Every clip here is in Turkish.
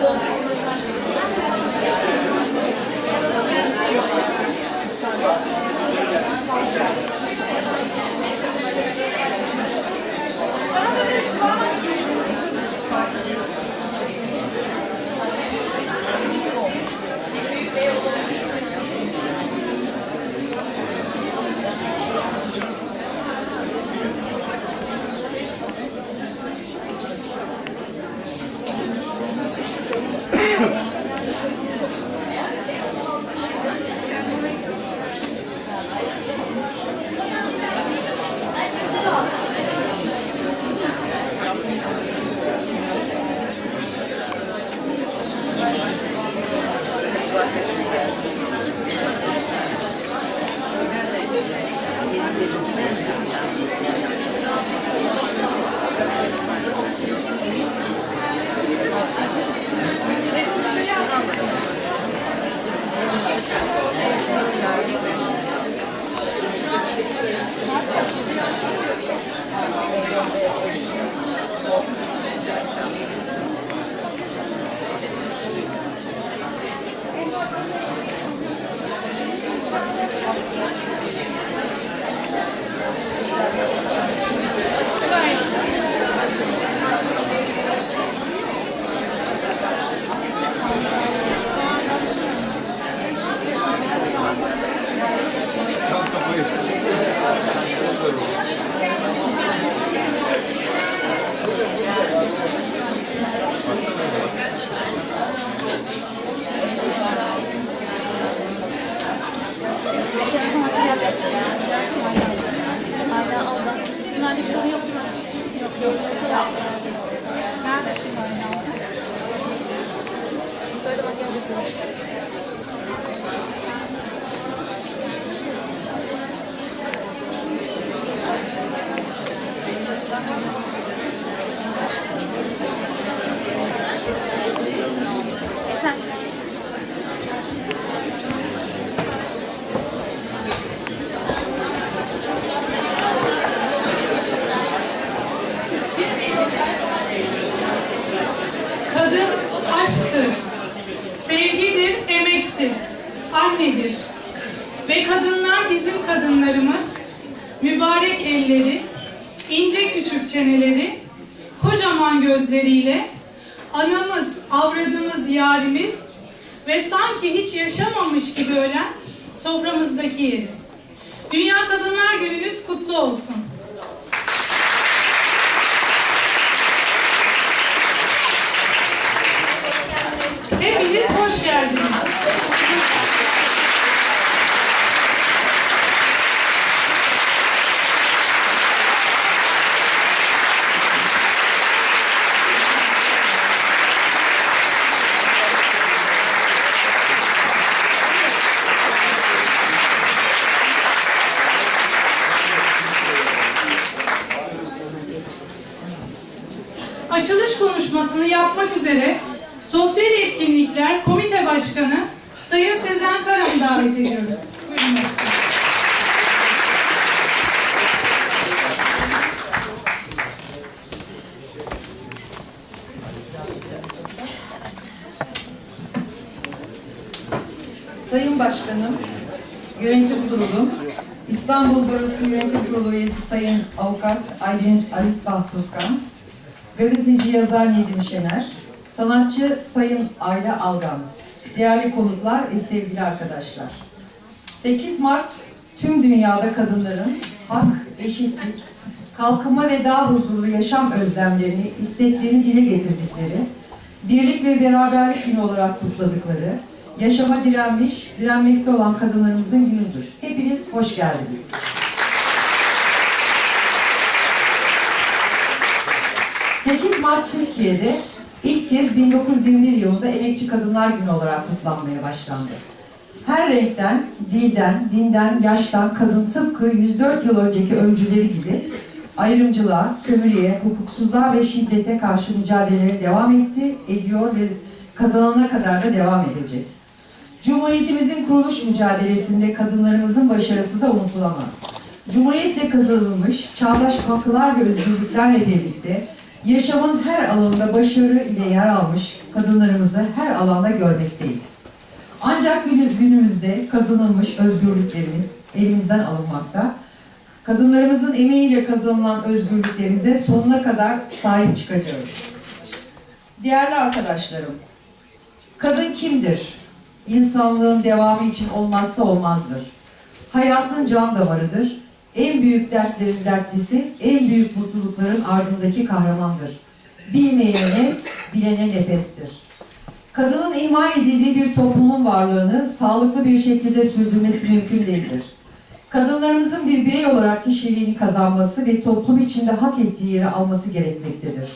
saludos. Annedir. Ve kadınlar bizim kadınlarımız, mübarek elleri, ince küçük çeneleri, kocaman gözleriyle, anamız, avradımız, yarimiz ve sanki hiç yaşamamış gibi ölen soframızdaki yeri. Dünya Kadınlar Gününüz kutlu olsun. Hepiniz hoş geldiniz. Sayın Sezen Karam'ı davet ediyorum. Buyurun başkanım. Sayın Başkanım, Yönetim Kurulu, İstanbul Barosu Yönetim Kurulu üyesi Sayın Avukat Aydeniz Alice Bastoskan, gazeteci yazar Nedim Şener, sanatçı Sayın Ayla Algan, değerli konuklar ve sevgili arkadaşlar. 8 Mart tüm dünyada kadınların hak, eşitlik, kalkınma ve daha huzurlu yaşam özlemlerini, isteklerini dile getirdikleri, birlik ve beraberlik günü olarak kutladıkları, yaşama direnmiş, direnmekte olan kadınlarımızın günüdür. Hepiniz hoş geldiniz. ...8 Mart Türkiye'de ilk kez 1921 yılında Emekçi Kadınlar Günü olarak kutlanmaya başlandı. Her renkten, dilden, dinden, yaştan kadın tıpkı 104 yıl önceki öncüleri gibi ayrımcılığa, sömürüye, hukuksuzluğa ve şiddete karşı mücadelelere devam etti, ediyor ve kazanana kadar da devam edecek. Cumhuriyetimizin kuruluş mücadelesinde kadınlarımızın başarısı da unutulamaz. Cumhuriyetle kazanılmış çağdaş haklar ve özgürlüklerle birlikte yaşamın her alanında başarı ile yer almış kadınlarımızı her alanda görmekteyiz. Ancak günü- günümüzde kazanılmış özgürlüklerimiz elimizden alınmakta. Kadınlarımızın emeğiyle kazanılan özgürlüklerimize sonuna kadar sahip çıkacağız. Değerli arkadaşlarım, kadın kimdir? İnsanlığın devamı için olmazsa olmazdır. Hayatın can damarıdır. En büyük dertlerin dertlisi, en büyük mutlulukların ardındaki kahramandır. Bilmeyene nes, bilene nefestir. Kadının iman edildiği bir toplumun varlığını sağlıklı bir şekilde sürdürmesi mümkün değildir. Kadınlarımızın bir birey olarak kişiliğini kazanması ve toplum içinde hak ettiği yeri alması gerekmektedir.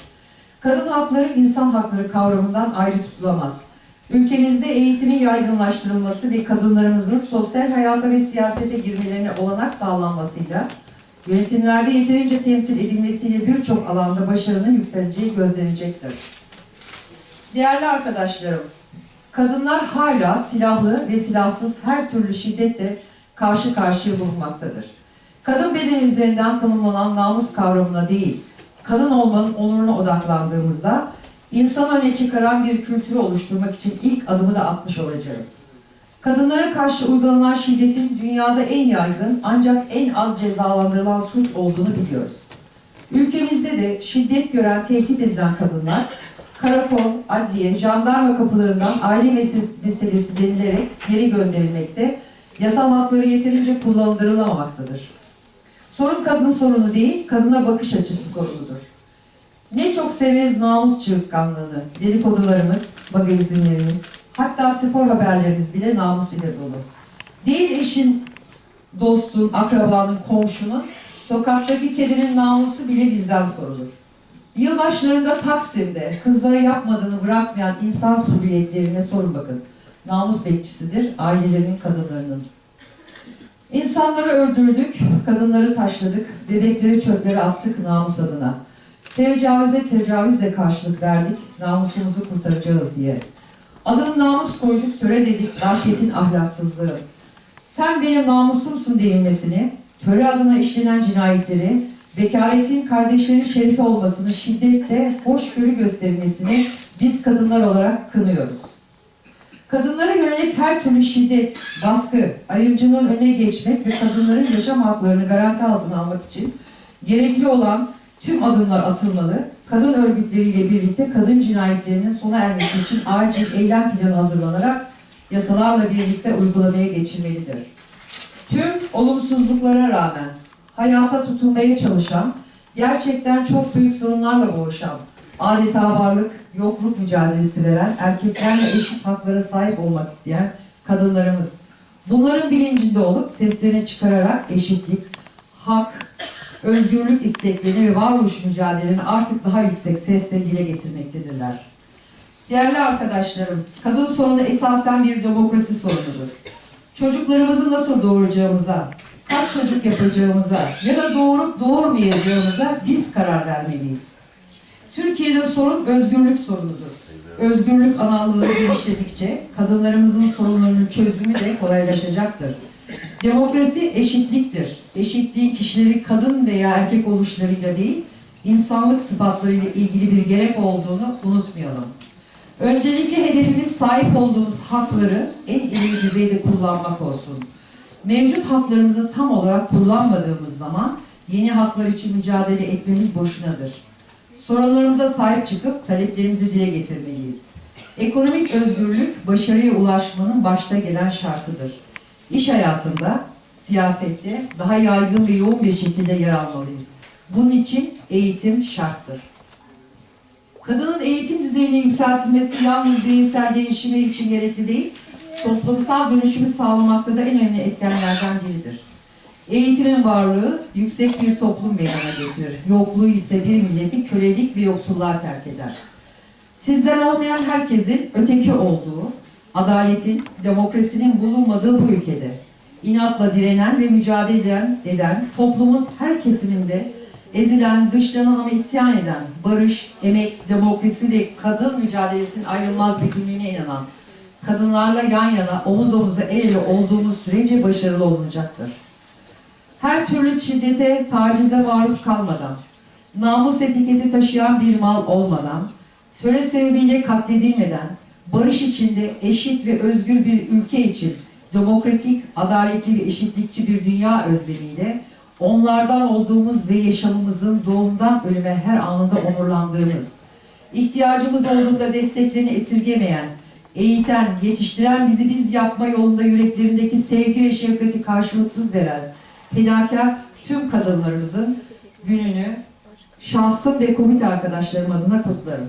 Kadın hakları insan hakları kavramından ayrı tutulamaz. Ülkemizde eğitimin yaygınlaştırılması ve kadınlarımızın sosyal hayata ve siyasete girmelerine olanak sağlanmasıyla yönetimlerde yeterince temsil edilmesiyle birçok alanda başarının yükseleceği gözlenecektir. Değerli arkadaşlarım, kadınlar hala silahlı ve silahsız her türlü şiddette karşı karşıya bulunmaktadır. Kadın bedeni üzerinden tanımlanan namus kavramına değil, kadın olmanın onuruna odaklandığımızda insanı öne çıkaran bir kültürü oluşturmak için ilk adımı da atmış olacağız. Kadınlara karşı uygulanan şiddetin dünyada en yaygın ancak en az cezalandırılan suç olduğunu biliyoruz. Ülkemizde de şiddet gören, tehdit edilen kadınlar karakol, adliye, jandarma kapılarından aile meselesi, denilerek geri gönderilmekte, yasal hakları yeterince kullandırılamamaktadır. Sorun kadın sorunu değil, kadına bakış açısı sorunudur. Ne çok severiz namus çığırtkanlığını, dedikodularımız, magazinlerimiz, hatta spor haberlerimiz bile namus ile dolu. Değil eşin, dostun, akrabanın, komşunun, sokaktaki kedinin namusu bile bizden sorulur. Yılbaşlarında Taksim'de kızlara yapmadığını bırakmayan insan sürüyetlerine sorun bakın. Namus bekçisidir ailelerinin kadınlarının. İnsanları öldürdük, kadınları taşladık, bebekleri çöplere attık namus adına. Tecavüze tecavüzle karşılık verdik, namusumuzu kurtaracağız diye. Adını namus koyduk, töre dedik, vahşetin ahlaksızlığı. Sen benim namusumsun denilmesini, töre adına işlenen cinayetleri, vekaletin kardeşlerin şerifi olmasını şiddetle hoşgörü gösterilmesini biz kadınlar olarak kınıyoruz. Kadınlara yönelik her türlü şiddet, baskı, ayrımcılığın önüne geçmek ve kadınların yaşam haklarını garanti altına almak için gerekli olan tüm adımlar atılmalı, kadın örgütleriyle birlikte kadın cinayetlerinin sona ermesi için acil eylem planı hazırlanarak yasalarla birlikte uygulamaya geçilmelidir. Tüm olumsuzluklara rağmen hayata tutunmaya çalışan, gerçekten çok büyük sorunlarla boğuşan, adeta varlık, yokluk mücadelesi veren, erkeklerle eşit haklara sahip olmak isteyen kadınlarımız. Bunların bilincinde olup seslerini çıkararak eşitlik, hak, özgürlük isteklerini ve varoluş mücadelelerini artık daha yüksek sesle dile getirmektedirler. Değerli arkadaşlarım, kadın sorunu esasen bir demokrasi sorunudur. Çocuklarımızı nasıl doğuracağımıza, kaç çocuk yapacağımıza ya da doğurup doğurmayacağımıza biz karar vermeliyiz. Türkiye'de sorun özgürlük sorunudur. Özgürlük analığı genişledikçe kadınlarımızın sorunlarının çözümü de kolaylaşacaktır. Demokrasi eşitliktir. Eşitliğin kişilerin kadın veya erkek oluşlarıyla değil, insanlık sıfatlarıyla ilgili bir gerek olduğunu unutmayalım. Öncelikle hedefimiz sahip olduğumuz hakları en ileri düzeyde kullanmak olsun. Mevcut haklarımızı tam olarak kullanmadığımız zaman yeni haklar için mücadele etmemiz boşunadır. Sorunlarımıza sahip çıkıp taleplerimizi dile getirmeliyiz. Ekonomik özgürlük başarıya ulaşmanın başta gelen şartıdır. İş hayatında, siyasette daha yaygın ve yoğun bir şekilde yer almalıyız. Bunun için eğitim şarttır. Kadının eğitim düzeyinin yükseltilmesi yalnız bireysel gelişimi için gerekli değil, toplumsal dönüşümü sağlamakta da en önemli etkenlerden biridir. Eğitimin varlığı yüksek bir toplum meydana getirir. Yokluğu ise bir milleti kölelik ve yoksulluğa terk eder. Sizden olmayan herkesin öteki olduğu, adaletin, demokrasinin bulunmadığı bu ülkede inatla direnen ve mücadele eden, eden toplumun her kesiminde ezilen, dışlanan ama isyan eden, barış, emek, demokrasi ve kadın mücadelesinin ayrılmaz bütünlüğüne inanan, kadınlarla yan yana, omuz omuza el ele olduğumuz sürece başarılı olunacaktır. Her türlü şiddete, tacize maruz kalmadan, namus etiketi taşıyan bir mal olmadan, töre sebebiyle katledilmeden, barış içinde eşit ve özgür bir ülke için demokratik, adaletli ve eşitlikçi bir dünya özlemiyle onlardan olduğumuz ve yaşamımızın doğumdan ölüme her anında onurlandığımız, ihtiyacımız olduğunda desteklerini esirgemeyen, eğiten, yetiştiren bizi biz yapma yolunda yüreklerindeki sevgi ve şefkati karşılıksız veren, fedakar tüm kadınlarımızın gününü şahsım ve komite arkadaşlarım adına kutlarım.